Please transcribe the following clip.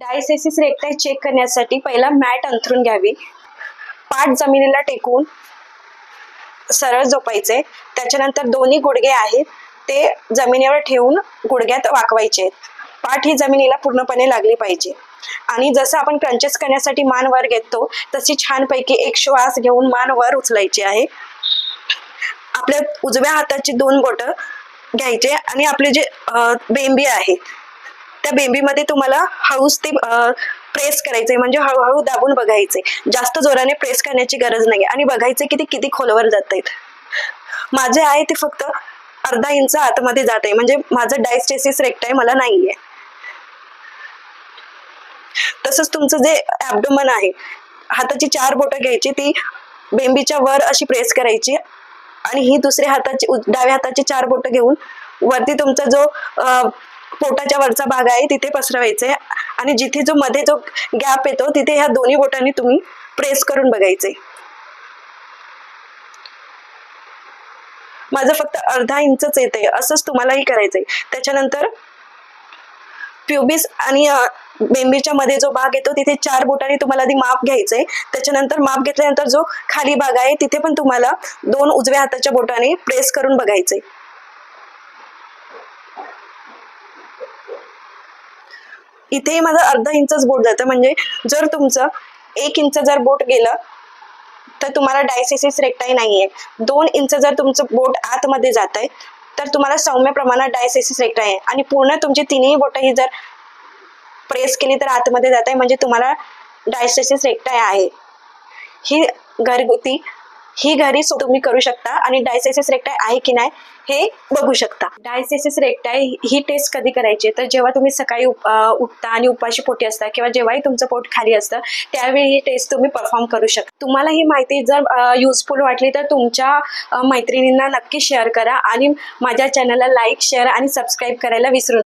डायसेसिस रेक्टाय check करण्यासाठी. पहिला mat अंथरून घ्यावी. पाठ जमिनीला टेकून सरळ झोपायचे. त्याच्यानंतर दोन्ही गुडघे आहेत ते जमिनीवर ठेवून गुडघ्यात वाकवायचे. पाठ ही जमिनीला पूर्णपणे लागली पाहिजे. आणि जसं आपण क्रंचेस करण्यासाठी मान वर घेतो तशी छानपैकी एक श्वास घेऊन मान वर उचलायची आहे. आपल्या उजव्या हाताची दोन बोट घ्यायचे आणि आपले जे बेंबी आहेत त्या बेंबीमध्ये तुम्हाला हळूच ते प्रेस करायचे म्हणजे हळूहळू दाबून बघायचे जास्त जोराने प्रेस करण्याची गरज नाही आणि बघायचे की ते किती खोलवर जात आहेत माझे आहे ते फक्त अर्धा इंच आतमध्ये जात आहे म्हणजे माझं डायस्टेसिस रेक्टाय मला नाहीये. तसंच तुमचं जे ऍबडोमन आहे हाताची चार बोटं घ्यायची ती बेंबीच्या वर अशी प्रेस करायची आणि ही दुसऱ्या हाताची डाव्या हाताची चार बोटं घेऊन वरती तुमचा जो पोटाच्या वरचा भाग आहे तिथे पसरवायचे आणि जिथे जो मध्ये जो गॅप येतो तिथे ह्या दोन्ही बोटांनी तुम्ही प्रेस करून बघायचे माझं फक्त अर्धा इंचच येते असंच तुम्हालाही करायचंय. त्याच्यानंतर प्युबिस आणि बेंबीच्या मध्ये जो भाग येतो तिथे चार बोटाने तुम्हाला आधी माप घ्यायचंय. त्याच्यानंतर माप घेतल्यानंतर जो खाली भाग आहे तिथे पण तुम्हाला दोन उजव्या हाताच्या बोटाने प्रेस करून बघायचंय. इथेही माझं अर्धा इंचच बोट जातं. म्हणजे जर तुमचं एक इंच जर बोट गेलं तर तुम्हाला डायसिसिस रेक्टाई नाहीये. दोन इंच जर तुमचं बोट आतमध्ये जात आहे तर तुम्हाला सौम्य प्रमाणात डायसिसिस रेक्टाई आहे. आणि पूर्ण तुमची तिन्ही बोटं ही जर प्रेस केली तर आतमध्ये जात आहे म्हणजे तुम्हाला डायसेसिस रेक्टाई आहे. ही घरगुती ही घरी सो- तुम्ही करू शकता आणि डायसेसिस रेक्टाय आहे की नाही हे बघू शकता. डायसेसिस रेक्टाय ही टेस्ट कधी करायची? तर जेव्हा तुम्ही सकाळी उप- उठता आणि उपाशी पोटी असता किंवा जेव्हाही तुमचं पोट खाली असतं त्यावेळी ही टेस्ट तुम्ही परफॉर्म करू शकता. तुम्हाला ही माहिती जर युजफुल वाटली तर तुमच्या मैत्रिणींना नक्की शेअर करा आणि माझ्या चॅनलला लाईक शेअर आणि सबस्क्राईब करायला विसरू